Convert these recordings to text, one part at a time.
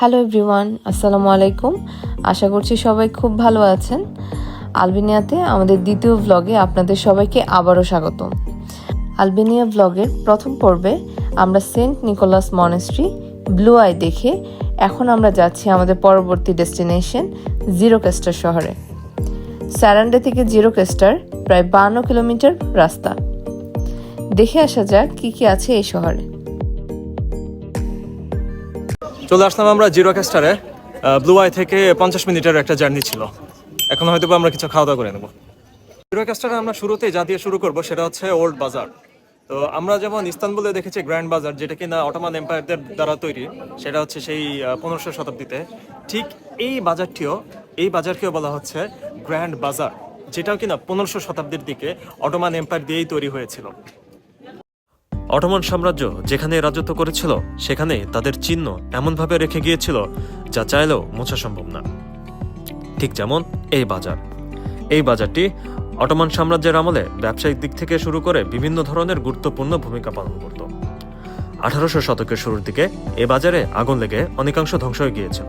Hello everyone আসসালামু আলাইকুম আশা করছি সবাই খুব ভালো আছেন। আলবেনিয়াতে আমাদের দ্বিতীয় ব্লগে আপনাদের সবাইকে আবারও স্বাগত আলবেনিয়া ব্লগের প্রথম পর্বে আমরা Saint Nicholas Monastery Blue Eye দেখে এখন আমরা যাচ্ছি আমাদের পরবর্তী ডেস্টিনেশন জিরো কেস্টার শহরে। স্যারান্ডে থেকে জিরো কেস্টার প্রায় বান্ন কিলোমিটার রাস্তা। দেখে আসা যাক কি কি আছে এই শহরে। চলে আসলাম আমরা জিরো ক্যাস্টারে। ব্লু আই থেকে পঞ্চাশ মিনিটের একটা জার্নি ছিল। এখন হয়তো আমরা কিছু খাওয়া দাওয়া করে নেব। জিরো ক্যাস্টারে আমরা শুরুতেই যা দিয়ে শুরু করব সেটা হচ্ছে ওল্ড বাজার তো আমরা যেমন ইস্তানবুলে দেখেছি গ্র্যান্ড বাজার যেটা কিনা অটোমান এম্পায়ারদের দ্বারা তৈরি, সেটা হচ্ছে সেই পনেরোশো শতাব্দীতে। ঠিক এই বাজারটিও, এই বাজারকেও বলা হচ্ছে গ্র্যান্ড বাজার যেটাও কিনা পনেরোশো শতাব্দীর দিকে অটোমান এম্পায়ার দিয়েই তৈরি হয়েছিল। অটোমান সাম্রাজ্য যেখানে রাজত্ব করেছিল, সেখানে তাদের চিহ্ন এমনভাবে রেখে গিয়েছিল যা চাইলেও মোছা সম্ভব না। ঠিক যেমন এই বাজার। এই বাজারটি অটোমান সাম্রাজ্যের আমলে ব্যবসায়িক দিক থেকে শুরু করে বিভিন্ন ধরনের গুরুত্বপূর্ণ ভূমিকা পালন করত। আঠারোশো শতকের শুরুর দিকে এ বাজারে আগুন লেগে অনেকাংশ ধ্বংস হয়ে গিয়েছিল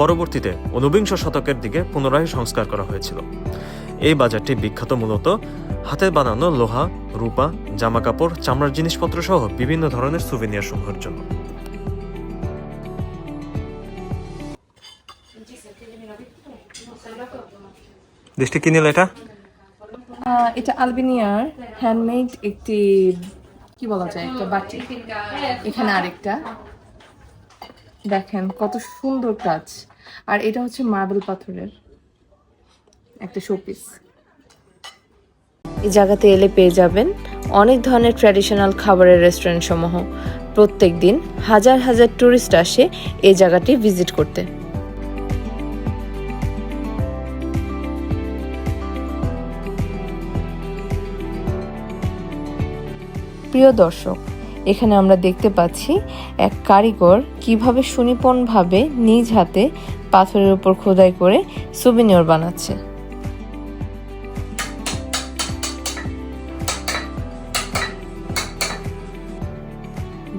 পরবর্তীতে ঊনবিংশ শতকের দিকে পুনরায় সংস্কার করা হয়েছিল। এই বাজারটি বিখ্যাত মূলত হাতে বানানো লোহা, রূপা জামা কাপড় চামড়ার জিনিসপত্র সহ বিভিন্ন ধরনের সুভেনিয়ার সমূহের জন্য। দৃষ্টি কি নিল এটা? এটা আলবেনিয়ার হ্যান্ডমেড একটি, কি বলা যায়, একটা বাটি। এখানে আরেকটা। দেখেন, কত সুন্দর কাজ। আর এটা হচ্ছে মার্বেল পাথরের একটা শোপিস এই জায়গাতে এলে পেয়ে যাবেন অনেক ধরনের ট্র্যাডিশনাল খাবারের রেস্টুরেন্ট সমূহ। প্রত্যেক দিন হাজার হাজার টুরিস্ট আসে এই জায়গাটি ভিজিট করতে। প্রিয় দর্শক এখানে আমরা দেখতে পাচ্ছি এক কারিগর কীভাবে সুনিপুণভাবে নিজ হাতে পাথরের উপর খোদাই করে সুবিনিয়র বানাচ্ছে।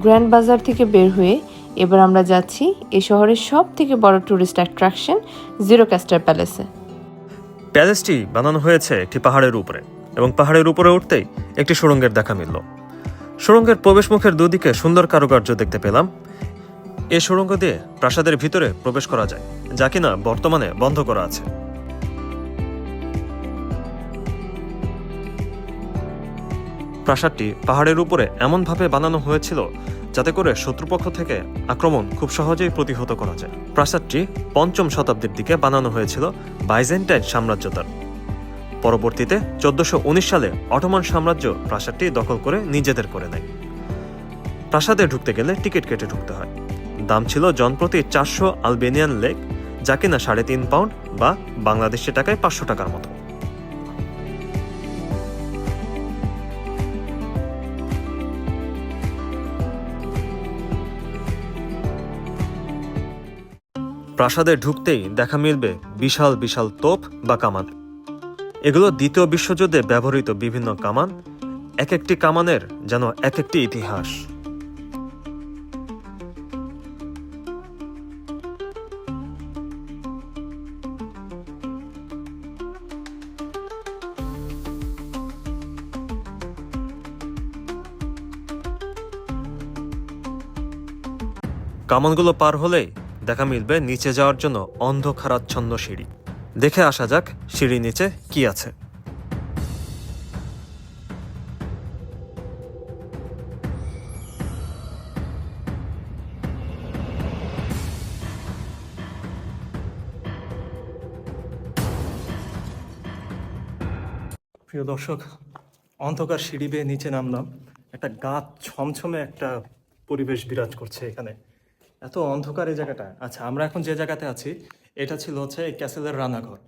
গ্র্যান্ড বাজার থেকে বের হয়ে এবার আমরা যাচ্ছি এই শহরের সব থেকে বড় টুরিস্ট অ্যাট্রাকশন জিরো ক্যাস্টার প্যালেসে প্যালেসটি বানানো হয়েছে একটি পাহাড়ের উপরে এবং পাহাড়ের উপরে উঠতেই একটি সুড়ঙ্গের দেখা মিলল। সুড়ঙ্গের প্রবেশ মুখের দুদিকে সুন্দর কারুকার্য দেখতে পেলাম। এ সুড়ঙ্গ দিয়ে প্রাসাদের ভিতরে প্রবেশ করা যায়, যা কিনা বর্তমানে বন্ধ করা আছে। প্রাসাদটি পাহাড়ের উপরে এমনভাবে বানানো হয়েছিল যাতে করে শত্রুপক্ষ থেকে আক্রমণ খুব সহজেই প্রতিহত করা যায়। প্রাসাদটি পঞ্চম শতাব্দীর দিকে বানানো হয়েছিল বাইজেন্টাইন সাম্রাজ্য দ্বারা পরবর্তীতে চোদ্দশো সালে অটোমান সাম্রাজ্য প্রাসাদটি দখল করে নিজেদের করে নেয়। প্রাসাদে ঢুকতে গেলে টিকিট কেটে ঢুকতে হয়। দাম ছিল জনপ্রতি চারশো আলবেনিয়ান লেক, যা কিনা সাড়ে তিন পাউন্ড বা বাংলাদেশি টাকায় পাঁচশো টাকার মতো। প্রাসাদে ঢুকতেই দেখা মিলবে বিশাল বিশাল তোপ বা কামান এগুলো দ্বিতীয় বিশ্বযুদ্ধে ব্যবহৃত বিভিন্ন কামান, এক একটি কামানের যেন এক একটি ইতিহাস। কামানগুলো পার হলেই দেখা মিলবে নিচে যাওয়ার জন্য অন্ধকারাচ্ছন্ন সিঁড়ি। দেখে আসা যাক সিঁড়ি নিচে কি আছে। প্রিয় দর্শক, অন্ধকার সিঁড়ি বেয়ে নিচে নামলাম। একটা গাছ ছমছমে একটা পরিবেশ বিরাজ করছে এখানে। এত অন্ধকার এই জায়গাটা। আচ্ছা আমরা এখন যে জায়গাতে আছি এটা ছিল হচ্ছে ক্যাসেলের রান্নাঘর।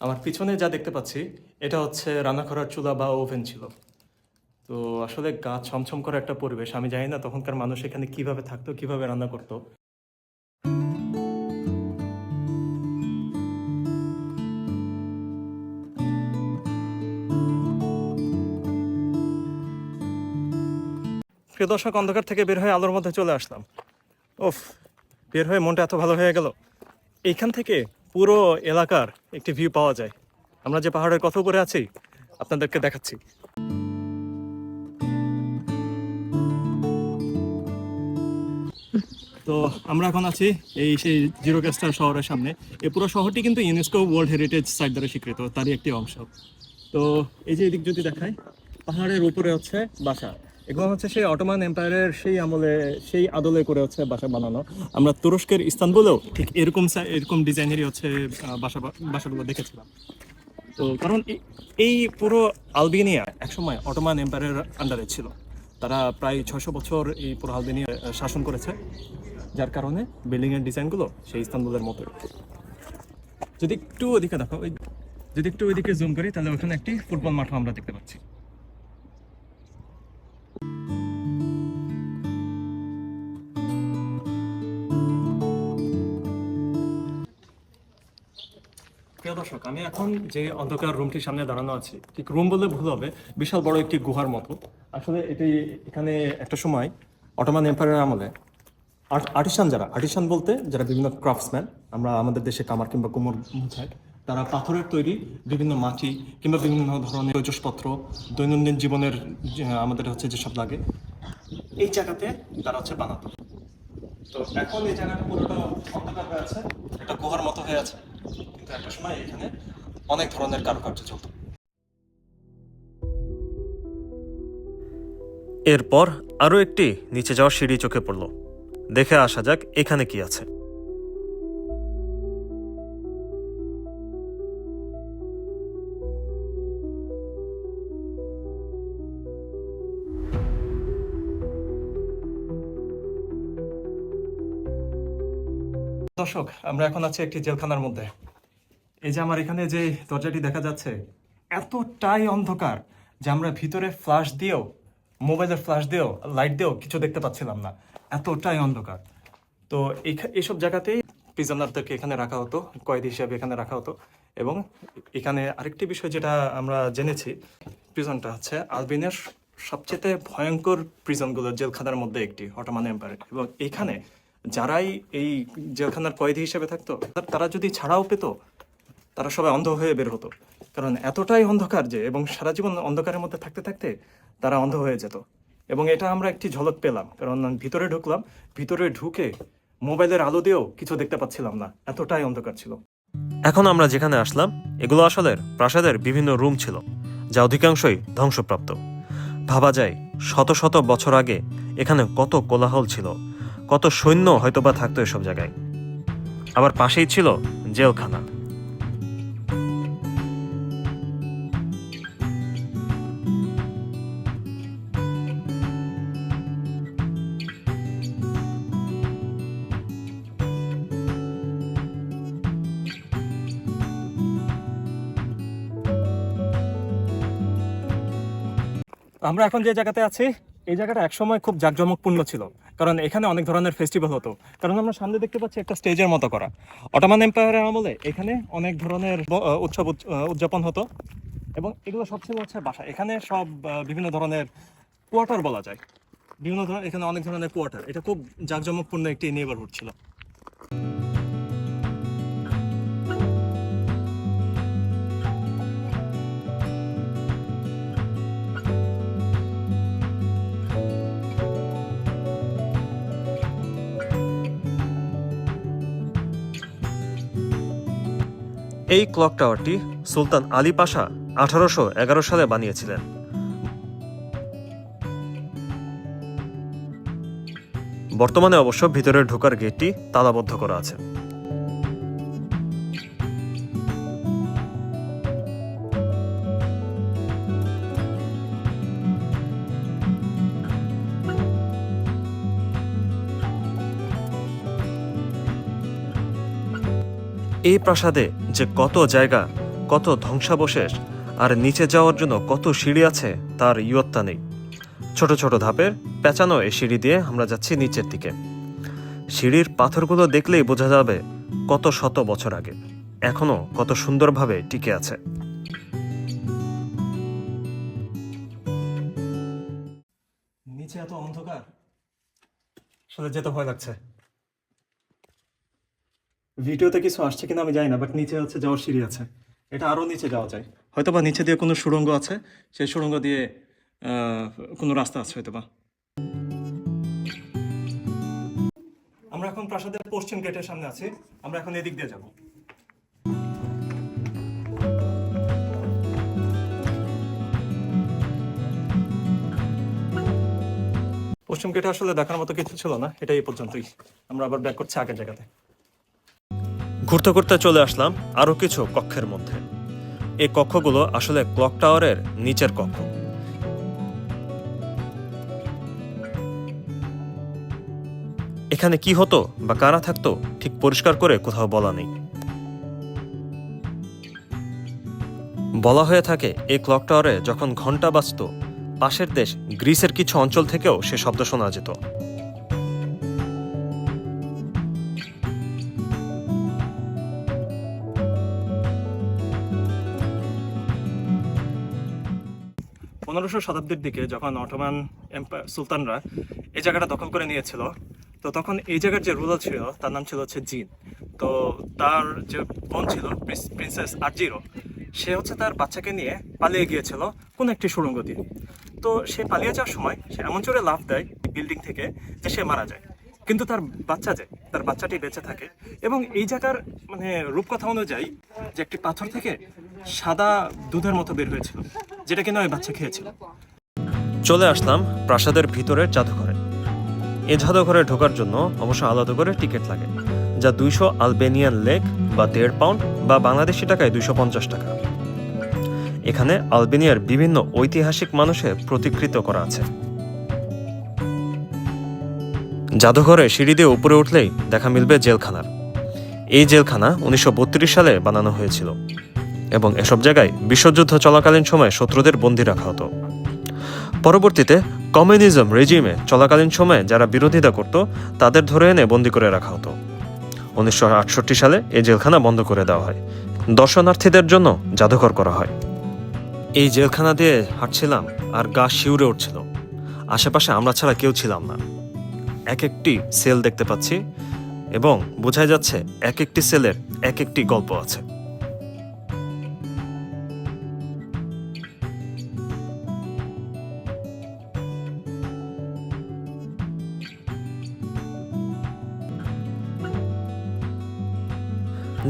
আমার পিছনে যা দেখতে পাচ্ছি, এটা হচ্ছে রান্নাঘরের চুলা বা ওভেন ছিল। তো আসলে গা ছমছম করা একটা পরিবেশ, আমি জানি না তখনকার মানুষ এখানে কীভাবে থাকতো, কীভাবে রান্না করতো। প্রিয় দর্শক, অন্ধকার থেকে বের হয়ে আলোর মধ্যে চলে আসলাম। ওফ বের হয়ে মনটা এত ভালো হয়ে গেল। এইখান থেকে পুরো এলাকার একটি ভিউ পাওয়া যায়। আমরা যে পাহাড়ের কথা উপরে আছি, আপনাদেরকে দেখাচ্ছি। তো আমরা এখন আছি এই সেই জিরো ক্যাস্টার শহরের সামনে। এই পুরো শহরটি কিন্তু ইউনেস্কো ওয়ার্ল্ড হেরিটেজ সাইট দ্বারা স্বীকৃত, তারই একটি অংশ। তো এই যে এদিক যদি দেখায় পাহাড়ের উপরে হচ্ছে বাসা। এগুলো হচ্ছে সেই অটোমান এম্পায়ারের সেই আমলে, সেই আদলে করে হচ্ছে বাসা বানানো। আমরা তুরস্কের ইস্তানবুলেও ঠিক এরকম এরকম ডিজাইনেরই হচ্ছে বাসা বাসাগুলো দেখেছিলাম। তো কারণ এই- পুরো আলবেনিয়া একসময় অটোমান এম্পায়ারের আন্ডারে ছিল। তারা প্রায় ছশো বছর এই পুরো আলবেনিয়া শাসন করেছে। যার কারণে বিল্ডিং এর ডিজাইনগুলো সেই ইস্তানবুলের মতো যদি একটু ওদিকে দেখো যদি একটু ওইদিকে জুম করি, তাহলে ওখানে একটি ফুটবল মাঠও আমরা দেখতে পাচ্ছি। দর্শক, আমি এখন যে অন্ধকার রুমটির সামনে দাঁড়ানো আছি, ঠিক রুম বললে ভুল হবে, বিশাল বড় একটি গুহার মতো। আসলে এটি এখানে একটা সময় অটোমান এম্পায়ারের আমলে আর্টিসান যারা আর্টিসান বলতে যারা বিভিন্ন ক্রাফটসম্যান আমরা আমাদের দেশে কামার কিংবা কুমোর বোঝায় তারা পাথরের তৈরি বিভিন্ন মাটি কিংবা বিভিন্ন ধরনের তৈজসপত্র দৈনন্দিন জীবনের আমাদের হচ্ছে যেসব লাগে, এই জায়গাতে তারা হচ্ছে বানাতো। তো এখন এই জায়গাটা পুরোটা অন্ধকার হয়ে আছে, একটা গুহার মতো হয়ে আছে। কিন্তু একটা সময় এখানে অনেক ধরনের কারুকার্য চলত। এরপর আরও একটি নিচে যাওয়ার সিঁড়ি চোখে পড়ল। দেখে আসা যাক এখানে কি আছে। দর্শক, আমরা এখন আছি একটি জেলখানার মধ্যে। এই যে আমার এখানে যে দরজাটি দেখা যাচ্ছে, এতটাই অন্ধকার যে আমরা ভিতরে ফ্ল্যাশ দিয়েও মোবাইলের ফ্ল্যাশ দিয়েও লাইট দিয়েও কিছু দেখতে পাচ্ছিলাম না। এতটাই অন্ধকার। তো এইসব জায়গাতেই প্রিজনারদেরকে এখানে রাখা হতো, কয়েদি হিসাবে এখানে রাখা হতো। এবং এখানে আরেকটি বিষয় যেটা আমরা জেনেছি প্রিজনটা হচ্ছে আলবেনিয়ার সবচেয়ে ভয়ঙ্কর প্রিজনগুলোর জেলখানার মধ্যে একটি অটোমান এম্পায়ার এবং এখানে যারাই এই জেলখানার কয়েদি হিসেবে থাকতো, তারা যদি ছাড়াও পেত, তারা সবাই অন্ধ হয়ে বের হতো। কারণ এতটাই অন্ধকার যে, এবং সারা জীবন অন্ধকারের মধ্যে থাকতে থাকতে তারা অন্ধ হয়ে যেত। এবং এটা আমরা একটি ঝলক পেলাম, কারণ ভিতরে ঢুকলাম, ভিতরে ঢুকে মোবাইলের আলো দিয়েও কিছু দেখতে পাচ্ছিলাম না, এতটাই অন্ধকার ছিল। এখন আমরা যেখানে আসলাম, এগুলো আসলে প্রাসাদের বিভিন্ন রুম ছিল, যা অধিকাংশই ধ্বংসপ্রাপ্ত। ভাবা যায়, শত শত বছর আগে এখানে কত কোলাহল ছিল কত সৈন্য হয়তোবা থাকতো এসব জায়গায়। আবার পাশেই ছিল জেলখানা। আমরা এখন যে জায়গাতে আছি, এই জায়গাটা একসময় খুব জাঁকজমকপূর্ণ ছিল। কারণ এখানে অনেক ধরনের ফেস্টিভ্যাল হতো। কারণ আমরা সামনে দেখতে পাচ্ছি একটা স্টেজের মতো করা। অটোমান এম্পায়ারের আমলে এখানে অনেক ধরনের উৎসব উদযাপন হতো। এবং এগুলো সবচেয়ে হচ্ছে বাসা। এখানে সব বিভিন্ন ধরনের কোয়ার্টার বলা যায়। বিভিন্ন ধরনের, এখানে অনেক ধরনের কোয়ার্টার এটা খুব জাঁকজমকপূর্ণ একটি নেবারহুড ছিল। এই ক্লক টাওয়ারটি সুলতান আলী পাশা আঠারোশো এগারো সালে বানিয়েছিলেন। বর্তমানে অবশ্য ভিতরে ঢোকার গেটটি তালাবদ্ধ করা আছে। এই প্রাসাদে যে কত জায়গা, কত ধ্বংসাবশেষ, আর নিচে যাওয়ার জন্য কত সিঁড়ি আছে, তার ইয়ত্তা নেই। ছোট ছোট ধাপের পেঁচানো এই সিঁড়ি দিয়ে আমরা যাচ্ছি নিচের দিকে। সিঁড়ির পাথরগুলো দেখলেই বোঝা যাবে কত শত বছর আগে, এখনও কত সুন্দরভাবে টিকে আছে। নিচে এত অন্ধকার যেতে ভয় লাগছে। ভিডিওতে কিছু আসছে কিনা আমি জানি না বাট নিচে হচ্ছে যাওয়ার সিঁড়ি আছে। এটা আরও নিচে যাওয়া যায়। হয়তো বা নিচে দিয়ে কোনো সুড়ঙ্গ আছে, সেই সুড়ঙ্গ দিয়ে কোনো রাস্তা আছে হয়তো বা আমরা এখন প্রাসাদের পশ্চিম গেটের সামনে আছি, আমরা এখন এদিক দিয়ে যাব। পশ্চিম গেটে আসলে দেখার মতো কিছু ছিল না, এটাই পর্যন্তই। আমরা আবার ব্যাক করছি আগের জায়গাতে। ঘুরতে ঘুরতে চলে আসলাম আরও কিছু কক্ষের মধ্যে। এই কক্ষগুলো আসলে ক্লক টাওয়ারের নিচের কক্ষ। এখানে কি হতো বা কারা থাকতো ঠিক পরিষ্কার করে কোথাও বলা নেই। বলা হয়ে থাকে, এই ক্লক টাওয়ারে যখন ঘণ্টা বাজত, পাশের দেশ গ্রিসের কিছু অঞ্চল থেকেও সে শব্দ শোনা যেত। পনেরোশো শতাব্দীর দিকে যখন অটোমান এম্পায়ার সুলতানরা এই জায়গাটা দখল করে নিয়েছিল, তো তখন এই জায়গার যে রুলার ছিল, তার নাম ছিল হচ্ছে জিন। তো তার যে বোন ছিল প্রিন্সেস আরজিরো, সে হচ্ছে তার বাচ্চাকে নিয়ে পালিয়ে গিয়েছিল কোনো একটি সুড়ঙ্গ দিয়ে। তো সে পালিয়ে যাওয়ার সময় সে এমন জোরে লাভ দেয় বিল্ডিং থেকে যে সে মারা যায়। কিন্তু তার বাচ্চা যে, তার বাচ্চাটি বেঁচে থাকে এবং এই জায়গার মানে রূপকথা অনুযায়ী যে একটি পাথর থেকে সাদা দুধের মতো বের হয়েছিল। যেটা কিনা ওই বাচ্চা খেয়েছিল। চলে আসলাম প্রাসাদের ভিতরের জাদুঘরে। এই জাদুঘরে ঢোকার জন্য অবশ্য আলাদা করে টিকিট লাগে, যা দুইশো আলবেনিয়ান লেক বা দেড় পাউন্ড বা বাংলাদেশি টাকায় দুইশো পঞ্চাশ টাকা। এখানে আলবেনিয়ার বিভিন্ন ঐতিহাসিক মানুষের প্রতিকৃত করা আছে। জাদুঘরে সিঁড়ি দিয়ে উপরে উঠলেই দেখা মিলবে জেলখানার। এই জেলখানা উনিশশো বত্রিশ সালে বানানো হয়েছিল। এবং এসব জায়গায় বিশ্বযুদ্ধ চলাকালীন সময়ে শত্রুদের বন্দী রাখা হতো। পরবর্তীতে কমিউনিজম রেজিমে চলাকালীন সময়ে যারা বিরোধিতা করত, তাদের ধরে এনে বন্দি করে রাখা হতো। উনিশশো আটষট্টি সালে এই জেলখানা বন্ধ করে দেওয়া হয়। দর্শনার্থীদের জন্য জাদুঘর করা হয়। এই জেলখানা দিয়ে হাঁটছিলাম আর গা শিউরে উঠছিল। আশেপাশে আমরা ছাড়া কেউ ছিলাম না। এক একটি সেল দেখতে পাচ্ছি এবং বোঝাই যাচ্ছে এক একটি সেলের এক একটি গল্প আছে।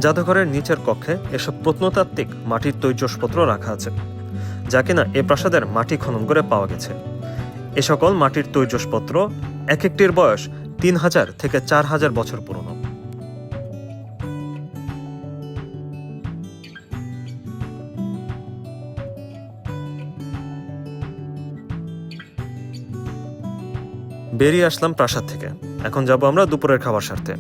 জাদুঘরের নিচের কক্ষে এসব প্রত্নতাত্ত্বিক মাটির তৈজসপত্র রাখা আছে, যা কিনা এ প্রাসাদের মাটি খনন করে পাওয়া গেছে। এ সকল মাটির তৈজসপত্র এক একটির বয়স তিন হাজার থেকে চার হাজার বছর পুরনো। বেরিয়ে আসলাম প্রাসাদ থেকে। এখন যাব আমরা দুপুরের খাবার সারতে।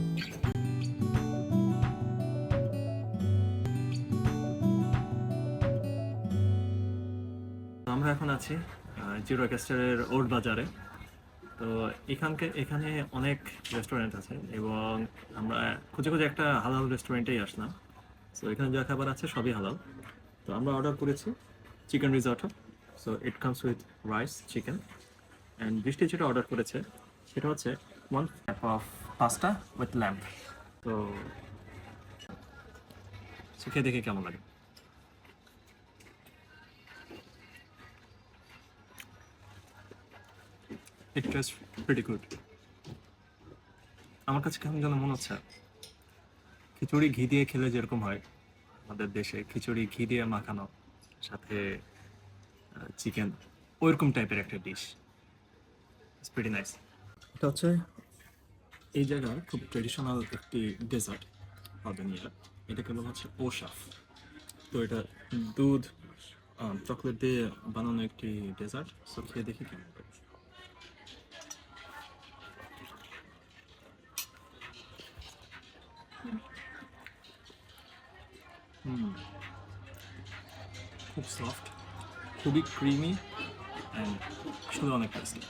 জিরো ক্যাস্টারের ওল্ড বাজারে। তো এখানকে, এখানে অনেক রেস্টুরেন্ট আছে এবং আমরা খুঁজে খুঁজে একটা হালাল রেস্টুরেন্টেই আসলাম। সো এখানে যা খাবার আছে সবই হালাল। তো আমরা অর্ডার করেছি chicken risotto so it comes with rice chicken and Brishti যেটা অর্ডার করেছে সেটা হচ্ছে one type of pasta with lamb তো, খেয়ে দেখে কেমন লাগে। ইট টেস্ট প্রিটি গুড আমার কাছে কেমন যেন মনে হচ্ছে খিচুড়ি ঘি দিয়ে খেলে যেরকম হয়, আমাদের দেশে খিচুড়ি ঘি দিয়ে মাখানো, সাথে চিকেন ওইরকম টাইপের একটা ডিশ প্রিটি নাইস এটা হচ্ছে এই জায়গার খুব ট্রেডিশনাল একটি ডেজার্ট আলবেনিয়া এটাকে বলা হচ্ছে ওশাফ। তো এটা দুধ চকলেট দিয়ে বানানো একটি ডেজার্ট সো খেয়ে দেখি কেমন খুব সফট খুবই ক্রিমি অ্যান্ড শুধু অনেক টেস্টি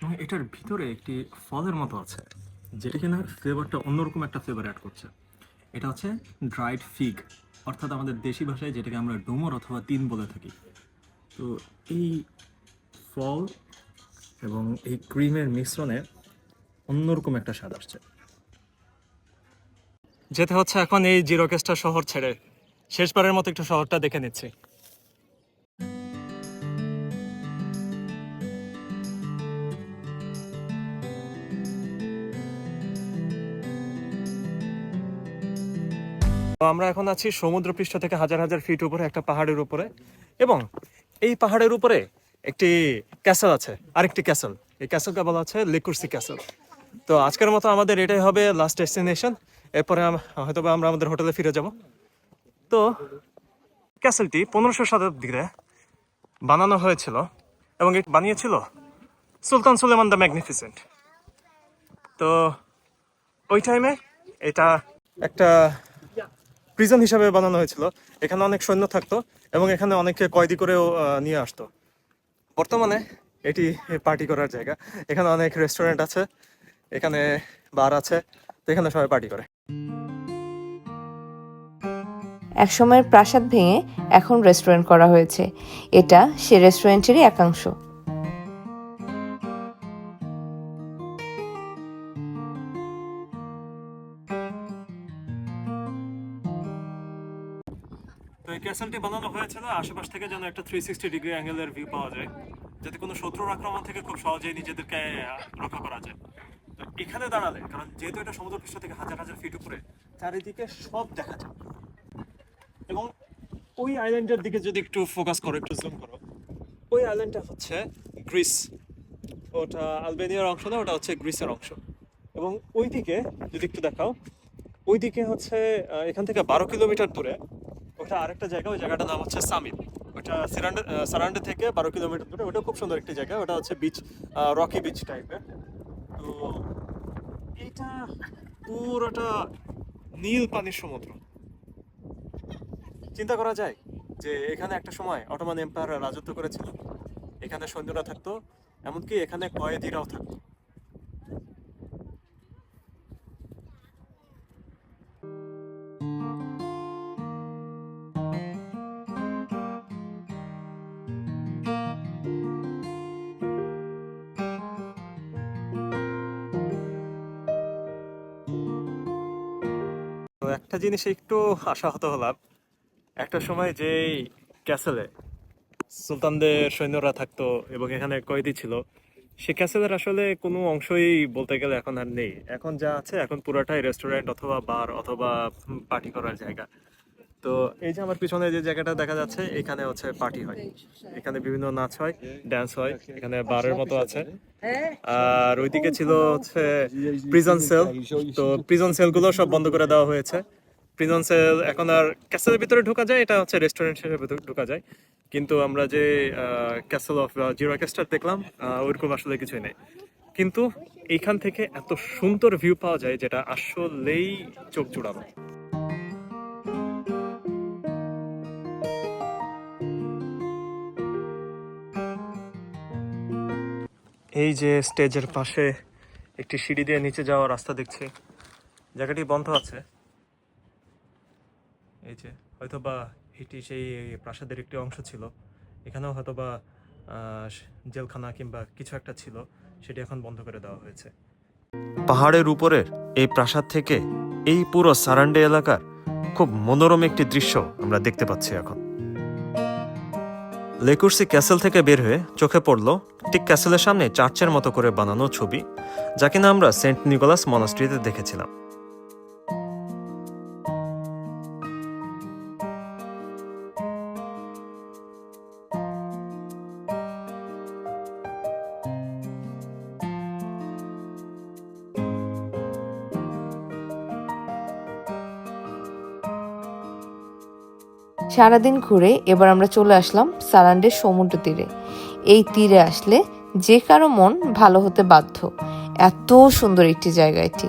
এবং এটার ভিতরে একটি ফলের মতো আছে, যেটা কিনা ফ্লেভারটা অন্যরকম একটা ফ্লেভার অ্যাড করছে। এটা হচ্ছে ড্রাইড ফিগ অর্থাৎ আমাদের দেশি ভাষায় যেটাকে আমরা ডুমর অথবা তিন বলে থাকি। তো এই ফল এবং এই ক্রিমের মিশ্রণে অন্যরকম একটা স্বাদ আসছে। যেতে হচ্ছে এখন এই জিরোকেস্টার শহর ছেড়ে। শেষবারের মতো একটু শহরটা দেখে নিচ্ছি। আমরা এখন আছি সমুদ্রপৃষ্ঠ থেকে হাজার হাজার ফিট উপরে, একটা পাহাড়ের উপরে। এবং এই পাহাড়ের উপরে একটি ক্যাসেল আছে, আরেকটি ক্যাসেল। এই ক্যাসেলকে বলা হচ্ছে লেকুরসি ক্যাসেল। তো আজকের মতো আমাদের এটাই হবে লাস্ট ডেস্টিনেশন। এরপরে হয়তো বা আমরা আমাদের হোটেলে ফিরে যাব। তো, ক্যাসেলটি পনেরোশো শতাব্দীতে বানানো হয়েছিল এবং এটি বানিয়েছিল সুলতান সুলেমান দ্য ম্যাগনিফিসেন্ট। তো, ওই টাইমে এটা একটা প্রিজন হিসাবে বানানো হয়েছিল। এখানে অনেক সৈন্য থাকতো এবং এখানে অনেকে কয়েদি করেও নিয়ে আসতো। বর্তমানে এটি পার্টি করার জায়গা। এখানে অনেক রেস্টুরেন্ট আছে, এখানে বার আছে, তো এখানে সবাই পার্টি করে। একসময়ের প্রাসাদ ভেঙে এখন রেস্টুরেন্ট করা হয়েছে। এটা সে রেস্টুরেন্টেরই একাংশ। তো এই ক্যাসেলটি বানানো হয়েছিল আশেপাশ থেকে যেন একটা থ্রি সিক্সটি ডিগ্রি অ্যাঙ্গেলের ভিউ পাওয়া যায়, যাতে কোনো শত্রুর আক্রমণ থেকে খুব সহজেই নিজেদেরকে রক্ষা করা যায়। এখানে দাঁড়ালে, কারণ যেহেতু এটা সমুদ্রপৃষ্ঠ থেকে হাজার হাজার ফিট উপরে, চারিদিকে সব দেখা যায়। এবং ওই আইল্যান্ডের দিকে যদি একটু ফোকাস করো, একটু জুম করো, ওই আইল্যান্ডটা হচ্ছে গ্রিস ওটা আলবেনিয়ার অংশ না, ওটা হচ্ছে গ্রিসের অংশ। এবং ওইদিকে যদি একটু দেখাও, ওইদিকে হচ্ছে এখান থেকে বারো কিলোমিটার দূরে, ওটা আরেকটা জায়গা, ওই জায়গাটার নাম হচ্ছে সামিট ওটা সিরান্ডে সারান্ডে থেকে বারো কিলোমিটার দূরে, ওটা খুব সুন্দর একটি জায়গা, ওটা হচ্ছে বিচ রকি বিচ টাইপের তো এটা পুরোটা নীল পানির সমুদ্র। চিন্তা করা যায় যে এখানে একটা সময় অটোমান এম্পায়ার রাজত্ব করেছিল। এখানে সৈন্যরা থাকতো, এমনকি এখানে কয়েদিরাও থাকতো। জিনিস একটু আশাহত হলাম। একটা সময় যেই ক্যাসেলে সুলতানদের সৈন্যরা থাকতো এবং এখানে কয়েদি ছিল, সে ক্যাসেলের আসলে কোনো অংশই বলতে গেলে এখন আর নেই। এখন যা আছে, এখন পুরোটাই রেস্টুরেন্ট অথবা বার অথবা পার্টি করার জায়গা। তো এই যে আমার পিছনে যে জায়গাটা দেখা যাচ্ছে, এখানে হচ্ছে পার্টি হয়। এখানে বিভিন্ন নাচ হয় ড্যান্স হয়, এখানে বারের মতো আছে। আর ওইদিকে ছিল হচ্ছে প্রিজন সেল তো প্রিজন সেলগুলো সব বন্ধ করে দেওয়া হয়েছে। প্রিজন সেল এখন আর ক্যাসেলের ভিতরে ঢোকা যায়, এটা হচ্ছে রেস্টুরেন্ট হিসেবে ঢোকা যায়। কিন্তু আমরা যে ক্যাসেল অফ জিরো ক্যাস্টার দেখলাম ওইরকম আসলে কিছুই নেই। কিন্তু এইখান থেকে এত সুন্দর ভিউ পাওয়া যায় যেটা আসলেই চোখ জুড়ানো। এই যে স্টেজের পাশে একটি সিঁড়ি দিয়ে নিচে যাওয়ার রাস্তা দেখছি। জায়গাটি বন্ধ আছে। এই যে, হয়তোবা এটি সেই প্রাসাদের একটি অংশ ছিল। এখানেও হয়তোবা জেলখানা কিংবা কিছু একটা ছিল, সেটি এখন বন্ধ করে দেওয়া হয়েছে। পাহাড়ের উপরের এই প্রাসাদ থেকে এই পুরো সারান্ডে এলাকার খুব মনোরম একটি দৃশ্য আমরা দেখতে পাচ্ছি এখন। লেকুরসি ক্যাসেল থেকে বের হয়ে চোখে পড়ল ঠিক ক্যাসেলের সামনে চার্চের মতো করে বানানো ছবি, যা কিনা আমরা সেন্ট নিকোলাস মনাস্ট্রিতে দেখেছিলাম। সারাদিন ঘুরে এবার আমরা চলে আসলাম সারান্ডের সমুদ্র তীরে। এই তীরে আসলে যে কারও মন ভালো হতে বাধ্য। এত সুন্দর একটি জায়গা এটি।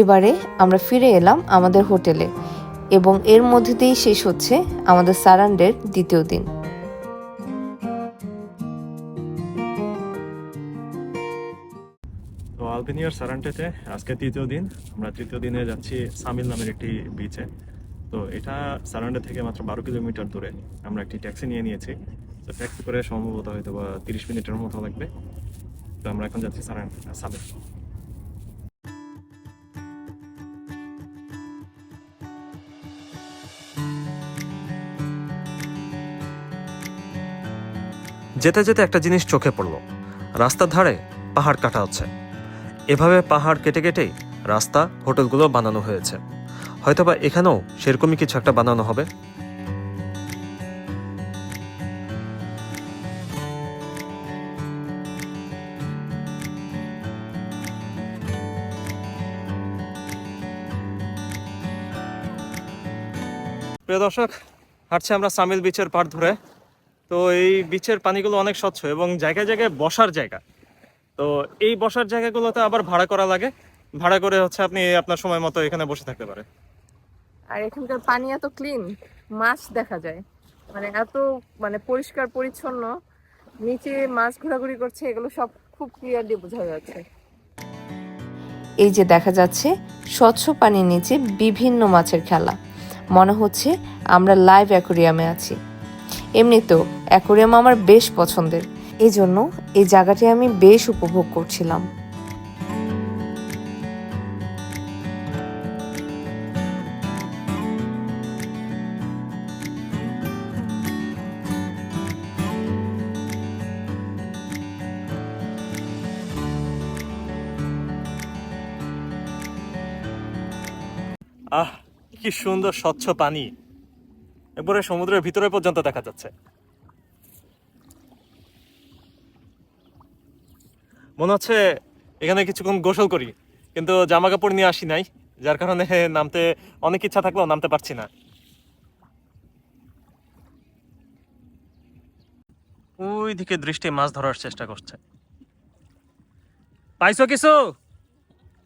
এবারে আমরা ফিরে এলাম আমাদের হোটেলে। এবং এর মধ্যে দিয়েই শেষ হচ্ছে আমাদের সারান্ডের দ্বিতীয় দিন। তো আলবেনিয়ার সারান্টেতে আজকে তৃতীয় দিন। আমরা তৃতীয় দিনে যাচ্ছি সামিল নামের একটি বিচে তো এটা সারান্ডা থেকে মাত্র বারো কিলোমিটার দূরে। আমরা একটি ট্যাক্সি নিয়ে নিয়েছি। তো ট্যাক্সি করে সম্ভবত হয়তো বা তিরিশ মিনিটের মতো লাগবে। তো আমরা এখন যাচ্ছি সারান্ডা সাবে যেতে যেতে একটা জিনিস চোখে পড়ল। রাস্তার ধারে পাহাড় কাটা হচ্ছে। এভাবে পাহাড় কেটে কেটেই রাস্তা, হোটেলগুলো বানানো হয়েছে। হয়তোবা এখানেও সেরকমই কিছু একটা বানানো হবে। প্রিয় দর্শক, হাঁটছি আমরা সামিল বিচের পাড় ধরে। তো এই বিচের পানিগুলো অনেক স্বচ্ছ এবং জায়গায় জায়গায় বসার জায়গা। তো এই বসার জায়গাগুলোতে আবার ভাড়া করা লাগে। ভাড়া করে হচ্ছে আপনি আপনার সময় মতো এখানে বসে থাকতে পারে আর এখানকার পানি এত ক্লিন মাছ দেখা যায়। মানে এত মানে পরিষ্কার পরিচ্ছন্ন। নিচে মাছ ঘোরাঘুরি করছে এগুলো সব খুব ক্লিয়ারলি বোঝা যাচ্ছে। এই যে দেখা যাচ্ছে স্বচ্ছ পানির নিচে বিভিন্ন মাছের খেলা। মনে হচ্ছে আমরা লাইভ অ্যাকোরিয়ামে আছি। এমনিতেও অ্যাকোরিয়াম আমার বেশ পছন্দের। এই জন্য এই জায়গাটি আমি বেশ উপভোগ করছিলাম। আহ, কি সুন্দর স্বচ্ছ পানি। একবারে সমুদ্রের ভিতরে পর্যন্ত দেখা যাচ্ছে। মনে হচ্ছে এখানে কিছুক্ষণ গোসল করি, কিন্তু জামা কাপড় নিয়ে আসি নাই, যার কারণে নামতে অনেক ইচ্ছা থাকলেও নামতে পারছি না। ওই দিকে দৃষ্টি মাছ ধরার চেষ্টা করছে। পাইছো কিছু?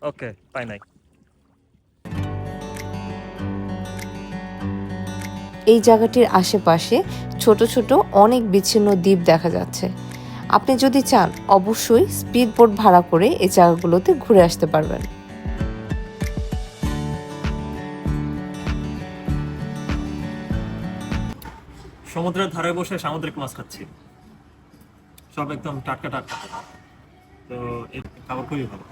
ওকে, পাই নাই। এই জায়গাটির আশেপাশে ছোট ছোট অনেক বিচ্ছিন্ন দ্বীপ দেখা যাচ্ছে। আপনি যদি চান, অবশ্যই স্পিড বোট ভাড়া করে এই জায়গাগুলোতে ঘুরে আসতে পারবেন। সমুদ্রের ধারে বসে সামুদ্রিক মাছ খাচ্ছি। সব একদম টাটকা টাটকা। তো এই খাবার খুবই ভালো।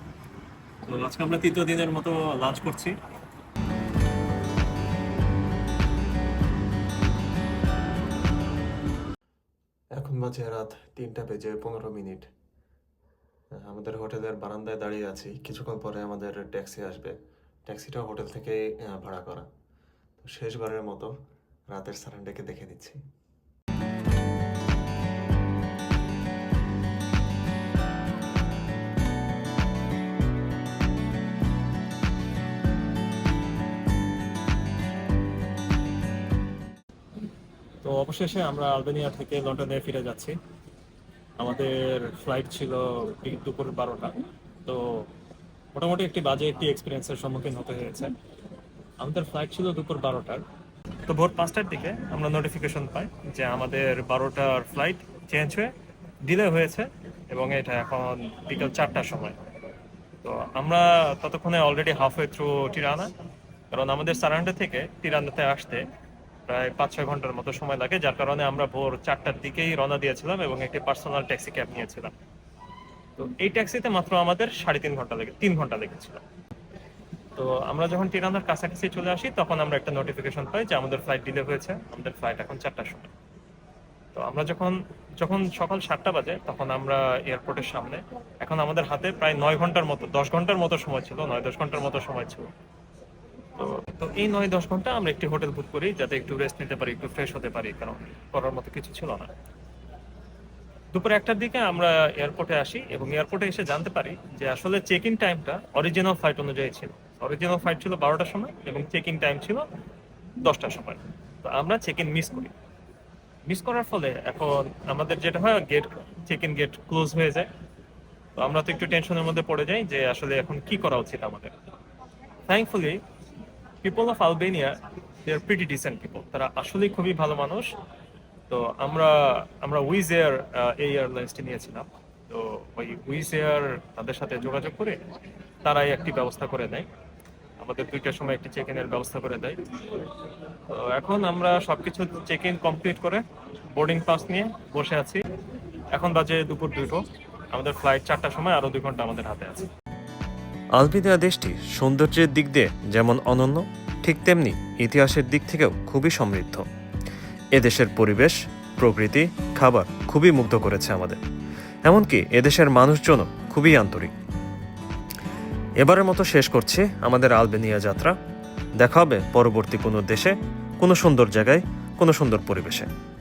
তো আজকে আমরা তৃতীয় দিনের মতো লাঞ্চ করছি। বাজে রাত তিনটা বেজে পনেরো মিনিট। আমাদের হোটেলের বারান্দায় দাঁড়িয়ে আছি। কিছুক্ষণ পরে আমাদের ট্যাক্সি আসবে। ট্যাক্সিটা হোটেল থেকে ভাড়া করা। তো শেষবারের মতো রাতের সারান্ডাকে দেখে নিচ্ছি। তো অবশেষে আমরা আলবেনিয়া থেকে লন্ডনে ফিরে যাচ্ছি। আমাদের ফ্লাইট ছিল দুপুর বারোটা। তো মোটামুটি একটি বাজে একটি এক্সপিরিয়েন্সের সম্মুখীন হতে হয়েছে। আমাদের ফ্লাইট ছিল দুপুর বারোটার। তো ভোর পাঁচটার দিকে আমরা নোটিফিকেশন পাই যে আমাদের বারোটার ফ্লাইট চেঞ্জ হয়ে ডিলে হয়েছে এবং এটা এখন বিকেল চারটার সময়। তো আমরা ততক্ষণে অলরেডি হাফওয়ে থ্রু টিরানা কারণ আমাদের সারান্ডে থেকে টিরানাতে আসতে প্রায় পাঁচ ছয় ঘণ্টার মতো সময় লাগে, যার কারণে আমরা ভোর চারটার দিকেই রওনা দিয়েছিলাম এবং একটি পার্সোনাল ট্যাক্সি ক্যাব নিয়েছিলাম। তো এই ট্যাক্সিতে মাত্র আমাদের সাড়ে তিন ঘণ্টা লেগে, তিন ঘণ্টা লেগেছিল। তো আমরা যখন টিরানার কাছাকাছি চলে আসি, তখন আমরা একটা নোটিফিকেশন পাই যে আমাদের ফ্লাইট ডিলে হয়েছে, আমাদের ফ্লাইট এখন চারটার সময়। তো আমরা যখন যখন সকাল সাতটা বাজে, তখন আমরা এয়ারপোর্টের সামনে, এখন আমাদের হাতে প্রায় নয় ঘণ্টার মতো, দশ ঘণ্টার মতো সময় ছিল, নয় দশ ঘণ্টার মতো সময় ছিল। তো এই নয়, দশ ঘণ্টা আমরা একটি হোটেল বুক করি, যাতে একটু রেস্ট নিতে পারি, একটু ফ্রেশ হতে পারি, কারণ করার মতো কিছু ছিল না। দুপুর একটার দিকে আমরা এয়ারপোর্টে আসি এবং এয়ারপোর্টে এসে জানতে পারি যে আসলে চেক ইন টাইমটা অরিজিনাল ফ্লাইট অনুযায়ী ছিল। অরিজিনাল ফ্লাইট ছিল বারোটার সময় এবং চেক ইন টাইম ছিল দশটার সময়। তো আমরা চেক ইন মিস করি। মিস করার ফলে এখন আমাদের যেটা হয় gate check in gate close হয়ে যায়। তো আমরা তো একটু টেনশনের মধ্যে পড়ে যাই যে আসলে এখন কি করা উচিত আমাদের। Thankfully people of Albania they are pretty decent people তারা আসলেই খুবই ভালো মানুষ। তো আমরা আমরা উইজ এয়ার এই এয়ারলাইন্সটি নিয়েছিলাম। তো ওই উইজ এয়ার তাদের সাথে যোগাযোগ করে তারাই একটি ব্যবস্থা করে দেয়। আমাদের দুইটার সময় একটি চেক ইনের ব্যবস্থা করে দেয়। তো এখন আমরা সবকিছু চেক ইন কমপ্লিট করে বোর্ডিং পাস নিয়ে বসে আছি। এখন বাজে দুপুর দুটো। আমাদের ফ্লাইট চারটার সময় আরও দুই ঘণ্টা আমাদের হাতে আছে। আলবেনিয়া দেশটি সৌন্দর্যের দিক দিয়ে যেমন অনন্য, ঠিক তেমনি ইতিহাসের দিক থেকেও খুবই সমৃদ্ধ। এদেশের পরিবেশ, প্রকৃতি, খাবার খুবই মুগ্ধ করেছে আমাদের। এমনকি এদেশের মানুষজনও খুবই আন্তরিক। এবারের মতো শেষ করছি আমাদের আলবেনিয়া যাত্রা। দেখা হবে পরবর্তী কোনো দেশে, কোনো সুন্দর জায়গায়, কোনো সুন্দর পরিবেশে।